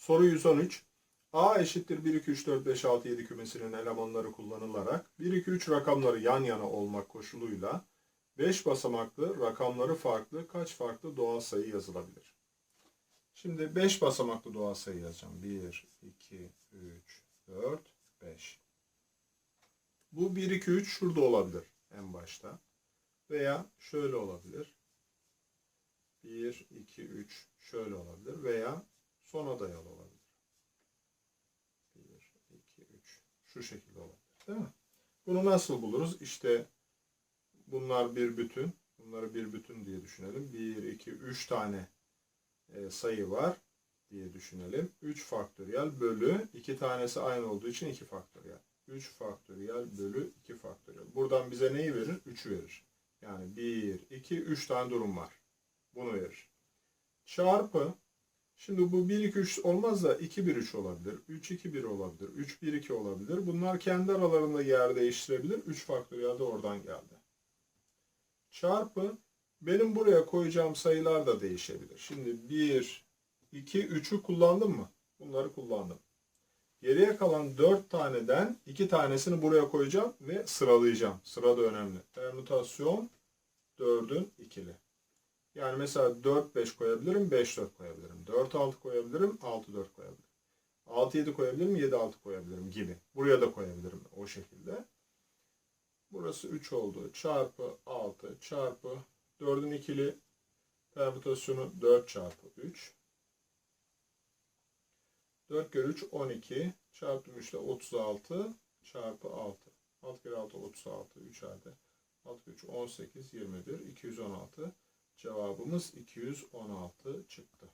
Soru 113. A eşittir 1, 2, 3, 4, 5, 6, 7 kümesinin elemanları kullanılarak 1, 2, 3 rakamları yan yana olmak koşuluyla 5 basamaklı rakamları farklı kaç farklı doğal sayı yazılabilir? Şimdi 5 basamaklı doğal sayı yazacağım. 1, 2, 3, 4, 5. Bu 1, 2, 3 şurada olabilir en başta. Veya şöyle olabilir. 1, 2, 3 şöyle olabilir. Veya sona dayalı olabilir. 1, 2, 3 şu şekilde olabilir. Değil mi? Bunu nasıl buluruz? İşte bunlar bir bütün. Bunları bir bütün diye düşünelim. 1, 2, 3 tane e, sayı var diye düşünelim. 3 faktöriyel bölü 2 tanesi aynı olduğu için 2 faktöriyel. 3 faktöriyel bölü 2 faktöriyel. Buradan bize neyi verir? 3'ü verir. Yani 1, 2, 3 tane durum var. Bunu verir. Çarpı Şimdi bu 1 2 3 olmaz da 2 1 3 olabilir. 3 2 1 olabilir. 3 1 2 olabilir. Bunlar kendi aralarında yer değiştirebilir. 3 faktöriyel de oradan geldi. Çarpı benim buraya koyacağım sayılar da değişebilir. Şimdi 1 2 3'ü kullandım mı? Bunları kullandım. Geriye kalan 4 taneden 2 tanesini buraya koyacağım ve sıralayacağım. Sıra da önemli. Permütasyon 4'ün ikili. Yani mesela 4 5 koyabilirim, 5 4 koyabilirim. 4 6 koyabilirim, 6 4 koyabilirim. 6 7 koyabilirim, 7 6 koyabilirim gibi. Buraya da koyabilirim o şekilde. Burası 3 oldu. Çarpı 6 çarpı 4'ün ikili permütasyonu 4 çarpı 3. 4 kere 3 12 çarpı 3 ile 36 çarpı 6. 6 kere 6 36 3 halde. 6 kere 3 18 21 216 Cevabımız 216 çıktı.